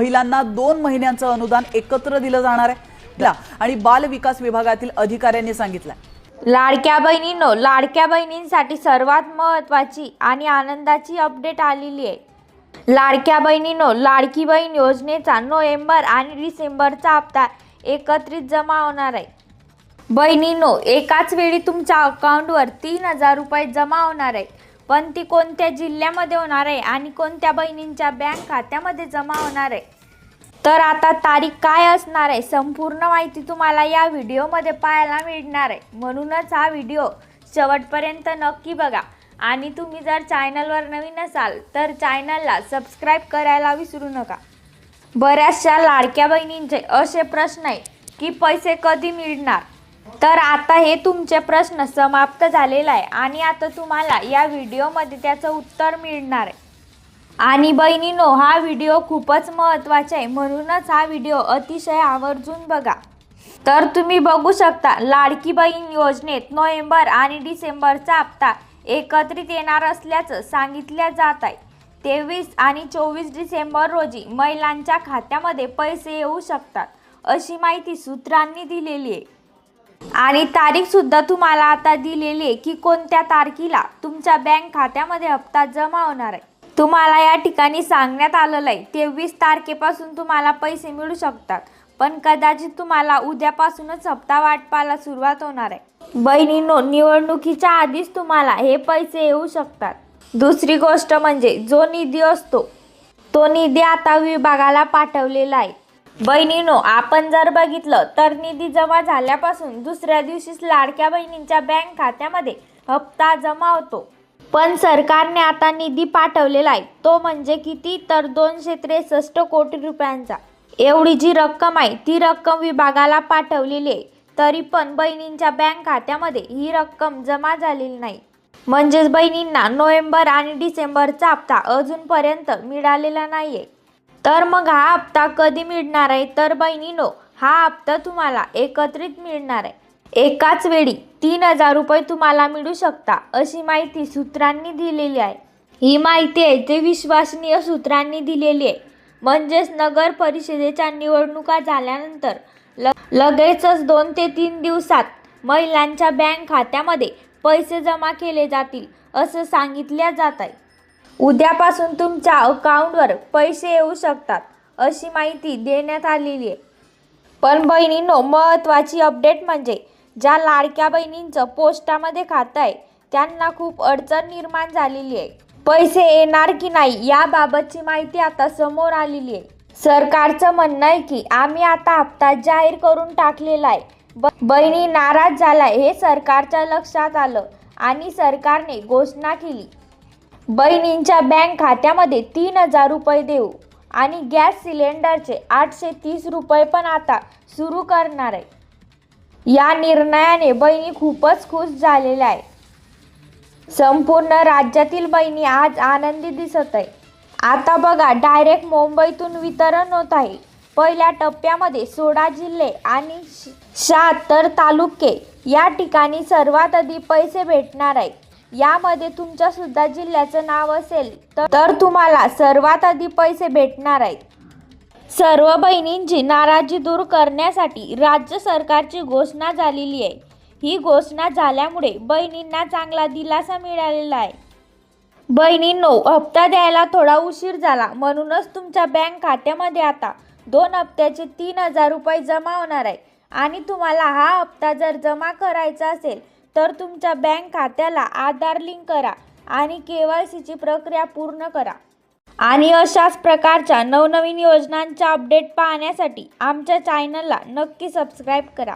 महिलांना दोन महिन्यांचं अनुदान एकत्र दिलं जाणार आहे. आणि बाल विकास विभागातील अधिकाऱ्यांनी सांगितलं लाडक्या बहिणींनो लाडक्या बहिणींसाठी सर्वात महत्त्वाची आणि आनंदाची अपडेट आलेली आहे. लाडक्या बहिणींनो लाडकी बहीण योजनेचा नोव्हेंबर आणि डिसेंबरचा हप्ता एकत्रित जमा होणार आहे. बहिणींनो एकाच वेळी तुमच्या अकाउंटवर तीन हजार रुपये जमा होणार आहे. पण ती कोणत्या जिल्ह्यामध्ये होणार आहे आणि कोणत्या बहिणींच्या बँक खात्यामध्ये जमा होणार आहे? तर आता तारीख काय असणार आहे? संपूर्ण माहिती तुम्हाला या व्हिडिओमध्ये पाहायला मिळणार आहे. म्हणूनच हा व्हिडिओ शेवटपर्यंत नक्की बघा. आणि तुम्ही जर चॅनलवर नवीन असाल तर चॅनलला सबस्क्राईब करायला विसरू नका. बऱ्याचशा लाडक्या बहिणींचे असे प्रश्न आहे की पैसे कधी मिळणार? तर आता हे तुमचे प्रश्न समाप्त झालेला आहे. आणि आता तुम्हाला या व्हिडिओमध्ये त्याचं उत्तर मिळणार आहे. आणि बहिणीनो हा व्हिडिओ खूपच महत्त्वाचा आहे. म्हणूनच हा व्हिडिओ अतिशय आवर्जून बघा. तर तुम्ही बघू शकता लाडकी बहीण योजनेत नोव्हेंबर आणि डिसेंबरचा हप्ता एकत्रित येणार असल्याचं सांगितलं जात आहे. तेवीस आणि चोवीस डिसेंबर रोजी महिलांच्या खात्यामध्ये पैसे येऊ शकतात अशी माहिती सूत्रांनी दिलेली आहे. आणि तारीख सुद्धा तुम्हाला आता दिलेली आहे की कोणत्या तारखेला तुमच्या बँक खात्यामध्ये हप्ता जमा होणार आहे. तुम्हाला या ठिकाणी सांगण्यात आलेलं आहे तेवीस तारखेपासून तुम्हाला पैसे मिळू शकतात पण कदाचित तुम्हाला उद्यापासूनच हप्ता वाटपाला सुरुवात होणार आहे. बहिणींनो निवडणुकीच्या आधीच तुम्हाला हे पैसे येऊ शकतात. दुसरी गोष्ट म्हणजे जो निधी असतो तो निधी आता विभागाला पाठवलेला आहे. बहिणीनो आपण जर बघितलं तर निधी जमा झाल्यापासून दुसऱ्या दिवशीच लाडक्या बहिणींच्या बँक खात्यामध्ये हप्ता जमा होतो. पण सरकारने आता निधी पाठवलेला आहे. तो म्हणजे किती? तर दोनशे त्रेसष्ट कोटी रुपयांचा. एवढी जी रक्कम आहे ती रक्कम विभागाला पाठवलेली आहे. तरी पण बहिणींच्या बँक खात्यामध्ये ही रक्कम जमा झालेली नाही. म्हणजेच बहिणींना नोव्हेंबर आणि डिसेंबरचा हप्ता अजूनपर्यंत मिळालेला नाही आहे तर मग हा हप्ता कधी मिळणार आहे? तर बहिणीनो हा हप्ता तुम्हाला एकत्रित मिळणार आहे. एकाच वेळी तीन हजार रुपये तुम्हाला मिळू शकता अशी माहिती सूत्रांनी दिलेली आहे. ही माहिती आहे ते विश्वसनीय सूत्रांनी दिलेली आहे. म्हणजेच नगर परिषदेच्या निवडणुका झाल्यानंतर ल लगेचच दोन ते तीन दिवसात महिलांच्या बँक खात्यामध्ये पैसे जमा केले जातील असं सांगितल्या जात आहे. उद्यापासून तुमच्या अकाउंटवर पैसे येऊ शकतात अशी माहिती देण्यात आलेली आहे. पण बहिणींनो महत्त्वाची अपडेट म्हणजे ज्या लाडक्या बहिणींचं पोस्टामध्ये खातं आहे त्यांना खूप अडचण निर्माण झालेली आहे. पैसे येणार की नाही याबाबतची माहिती आता समोर आलेली आहे. सरकारचं म्हणणं आहे की आम्ही आता हप्ता जाहीर करून टाकलेला आहे. ब बहिणी नाराज झालाय हे सरकारच्या लक्षात आलं आणि सरकारने घोषणा केली. बहिणींच्या बँक खात्यामध्ये तीन हजार रुपये देऊ आणि गॅस सिलेंडरचे आठशे तीस रुपये पण आता सुरू करणार आहे. या निर्णयाने बहिणी खूपच खुश झालेल्या आहे संपूर्ण राज्यातील बहिणी आज आनंदी दिसत आहे आता बघा डायरेक्ट मुंबईतून वितरण होत आहे. पहिल्या टप्प्यामध्ये सोळा जिल्हे आणि शहात्तर तालुके या ठिकाणी सर्वात आधी पैसे भेटणार आहे यामध्ये तुमच्या सुद्धा जिल्ह्याचं नाव असेल तर- तर तुम्हाला सर्वात आधी पैसे भेटणार आहेत. सर्व बहिणींची नाराजी दूर करण्यासाठी राज्य सरकारची घोषणा झालेली आहे. ही घोषणा झाल्यामुळे बहिणींना चांगला दिलासा मिळालेला आहे. बहिणींनो हप्ता द्यायला थोडा उशीर झाला. म्हणूनच तुमच्या बँक खात्यामध्ये आता दोन हप्त्याचे तीन हजार रुपये जमा होणार आहे. आणि तुम्हाला हा हप्ता जर जमा करायचा असेल तर तुमच्या बँक खात्याला आधार लिंक करा आणि के वाय सीची प्रक्रिया पूर्ण करा. आणि अशाच प्रकारच्या नवनवीन योजनांच्या अपडेट पाहण्यासाठी आमच्या चॅनलला नक्की सबस्क्राईब करा.